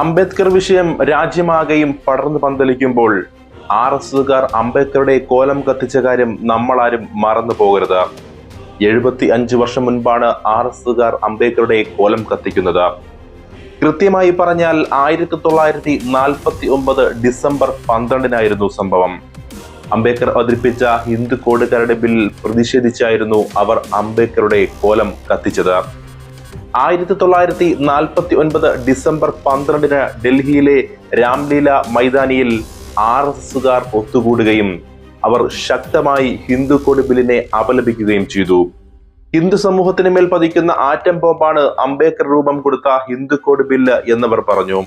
അംബേദ്കർ വിഷയം രാജ്യമാകെയും പടർന്നു പന്തലിക്കുമ്പോൾ ആർ എസുകാർ അംബേദ്കറുടെ കോലം കത്തിച്ച കാര്യം നമ്മളാരും മറന്നു പോകരുത്. എഴുപത്തി അഞ്ച് വർഷം മുൻപാണ് ആർ എസുകാർ അംബേദ്കറുടെ കോലം കത്തിക്കുന്നത്. കൃത്യമായി പറഞ്ഞാൽ ആയിരത്തി തൊള്ളായിരത്തി നാൽപ്പത്തി ഒമ്പത് ഡിസംബർ പന്ത്രണ്ടിനായിരുന്നു സംഭവം. അംബേദ്കർ അവതരിപ്പിച്ച ഹിന്ദു കോടുകാരുടെ ബില്ലിൽ പ്രതിഷേധിച്ചായിരുന്നു അവർ അംബേദ്കറുടെ കോലം കത്തിച്ചത്. ആയിരത്തി തൊള്ളായിരത്തി നാൽപ്പത്തി ഒൻപത് ഡിസംബർ പന്ത്രണ്ടിന് ഡൽഹിയിലെ രാംലീല മൈതാനിയിൽ ആർ എസ് എസുകാർ ഒത്തുകൂടുകയും അവർ ശക്തമായി ഹിന്ദു കോഡ് ബില്ലിനെ അപലപിക്കുകയും ചെയ്തു. ഹിന്ദു സമൂഹത്തിന് മേൽ പതിക്കുന്ന ആറ്റം ബോംബാണ് അംബേദ്കർ രൂപം കൊടുത്ത ഹിന്ദു കോഡ് ബില്ല് എന്നവർ പറഞ്ഞു.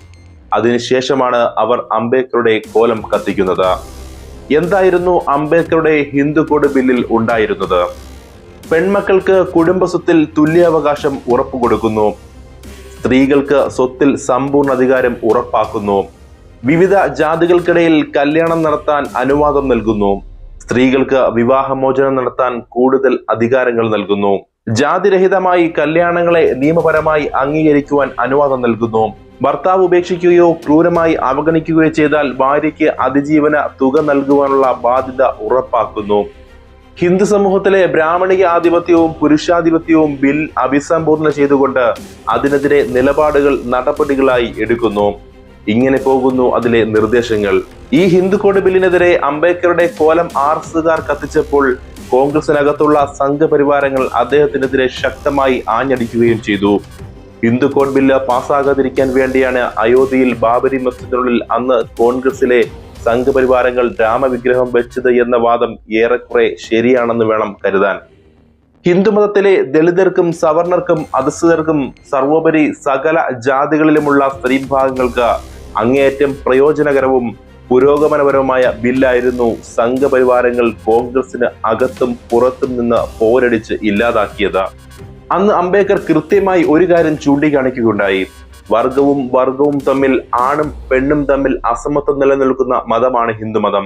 അതിനുശേഷമാണ് അവർ അംബേദ്കറുടെ കോലം കത്തിക്കുന്നത്. എന്തായിരുന്നു അംബേദ്കറുടെ ഹിന്ദു കോഡ് ബില്ലിൽ ഉണ്ടായിരുന്നത്? പെൺമക്കൾക്ക് കുടുംബസ്വത്തിൽ തുല്യാവകാശം ഉറപ്പുകൊടുക്കുന്നു. സ്ത്രീകൾക്ക് സ്വത്തിൽ സമ്പൂർണ അധികാരം ഉറപ്പാക്കുന്നു. വിവിധ ജാതികൾക്കിടയിൽ കല്യാണം നടത്താൻ അനുവാദം നൽകുന്നു. സ്ത്രീകൾക്ക് വിവാഹമോചനം നടത്താൻ കൂടുതൽ അധികാരങ്ങൾ നൽകുന്നു. ജാതിരഹിതമായി കല്യാണങ്ങളെ നിയമപരമായി അംഗീകരിക്കുവാൻ അനുവാദം നൽകുന്നു. ഭർത്താവ് ഉപേക്ഷിക്കുകയോ ക്രൂരമായി അവഗണിക്കുകയോ ചെയ്താൽ ഭാര്യയ്ക്ക് അതിജീവന തുക നൽകുവാനുള്ള ബാധ്യത ഉറപ്പാക്കുന്നു. ഹിന്ദു സമൂഹത്തിലെ ബ്രാഹ്മണിക ആധിപത്യവും പുരുഷാധിപത്യവും ബിൽ അഭിസംബോധന ചെയ്തുകൊണ്ട് അതിനെതിരെ നിലപാടുകൾ നടപടികളായി എടുക്കുന്നു. ഇങ്ങനെ പോകുന്നു അതിലെ നിർദ്ദേശങ്ങൾ. ഈ ഹിന്ദു കോഡ് ബില്ലിനെതിരെ അംബേദ്കറുടെ കോലം ആർ എസുകാർ കത്തിച്ചപ്പോൾ കോൺഗ്രസിനകത്തുള്ള സംഘപരിവാരങ്ങൾ അദ്ദേഹത്തിനെതിരെ ശക്തമായി ആഞ്ഞടിക്കുകയും ചെയ്തു. ഹിന്ദു കോഡ് ബില്ല് പാസ്സാകാതിരിക്കാൻ വേണ്ടിയാണ് അയോധ്യയിൽ ബാബരി മസ്ജിദിനുള്ളിൽ അന്ന് കോൺഗ്രസിലെ സംഘപരിവാരങ്ങൾ രാമവിഗ്രഹം വെച്ചത് എന്ന വാദം ഏറെക്കുറെ ശരിയാണെന്ന് വേണം കരുതാൻ. ഹിന്ദുമതത്തിലെ ദളിതർക്കും സവർണർക്കും അധസ്ഥിതർക്കും സർവോപരി സകല ജാതികളിലുമുള്ള സ്ത്രീ വിഭാഗങ്ങൾക്ക് അങ്ങേയറ്റം പ്രയോജനകരവും പുരോഗമനപരവുമായ ബില്ലായിരുന്നു സംഘപരിവാരങ്ങൾ കോൺഗ്രസിന് അകത്തും പുറത്തും നിന്ന് പോരടിച്ച് ഇല്ലാതാക്കിയത്. അന്ന് അംബേദ്കർ കൃത്യമായി ഒരു കാര്യം ചൂണ്ടിക്കാണിക്കുകയുണ്ടായി. വർഗവും വർഗവും തമ്മിൽ ആണും പെണ്ണും തമ്മിൽ അസമത്വം നിലനിൽക്കുന്ന മതമാണ് ഹിന്ദുമതം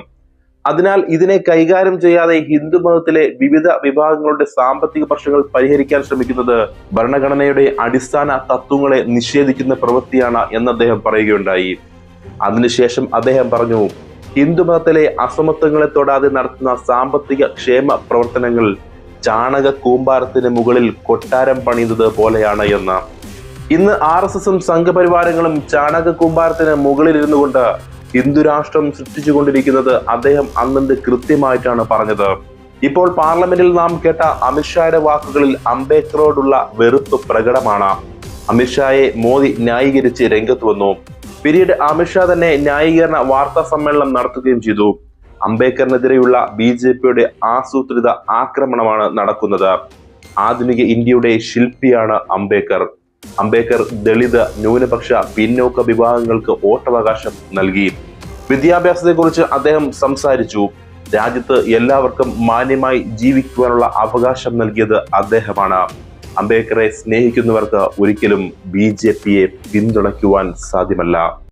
അതിനാൽ ഇതിനെ കൈകാര്യം ചെയ്യാതെ ഹിന്ദു മതത്തിലെ വിവിധ വിഭാഗങ്ങളുടെ സാമ്പത്തിക പ്രശ്നങ്ങൾ പരിഹരിക്കാൻ ശ്രമിക്കുന്നത് ഭരണഘടനയുടെ അടിസ്ഥാന തത്വങ്ങളെ നിഷേധിക്കുന്ന പ്രവൃത്തിയാണ് എന്ന് അദ്ദേഹം പറയുകയുണ്ടായി. അതിനുശേഷം അദ്ദേഹം പറഞ്ഞു ഹിന്ദു മതത്തിലെ അസമത്വങ്ങളെ തൊടാതെ നടത്തുന്ന സാമ്പത്തിക ക്ഷേമ പ്രവർത്തനങ്ങൾ ചാണക കൂമ്പാരത്തിന് മുകളിൽ കൊട്ടാരം പണിയുന്നത് പോലെയാണ് എന്ന്. ഇന്ന് ആർ എസ് എസും സംഘപരിവാരങ്ങളും ചാണക കൂമ്പാരത്തിന് മുകളിലിരുന്നു കൊണ്ട് ഹിന്ദുരാഷ്ട്രം സൃഷ്ടിച്ചുകൊണ്ടിരിക്കുന്നത് അദ്ദേഹം അന്നത് കൃത്യമായിട്ടാണ് പറഞ്ഞത്. ഇപ്പോൾ പാർലമെന്റിൽ നാം കേട്ട അമിത്ഷായുടെ വാക്കുകളിൽ അംബേദ്കറോടുള്ള വെറുപ്പ് പ്രകടമാണ്. അമിത്ഷായെ മോദി ന്യായീകരിച്ച് രംഗത്ത് വന്നു. പിന്നീട് അമിത്ഷാ തന്നെ ന്യായീകരണ വാർത്താ സമ്മേളനം നടത്തുകയും ചെയ്തു. അംബേദ്കറിനെതിരെയുള്ള ബി ജെ പിയുടെ ആസൂത്രിത ആക്രമണമാണ് നടക്കുന്നത്. ആധുനിക ഇന്ത്യയുടെ ശില്പിയാണ് അംബേദ്കർ. അംബേദ്കർ ദളിത് ന്യൂനപക്ഷ പിന്നോക്ക വിഭാഗങ്ങൾക്ക് വോട്ടവകാശം നൽകി. വിദ്യാഭ്യാസത്തെക്കുറിച്ച് അദ്ദേഹം സംസാരിച്ചു. രാജ്യത്ത് എല്ലാവർക്കും മാന്യമായി ജീവിക്കുവാനുള്ള അവകാശം നൽകിയത് അദ്ദേഹമാണ്. അംബേദ്കറെ സ്നേഹിക്കുന്നവർക്ക് ഒരിക്കലും ബി ജെ പിയെ പിന്തുണയ്ക്കുവാൻ സാധ്യമല്ല.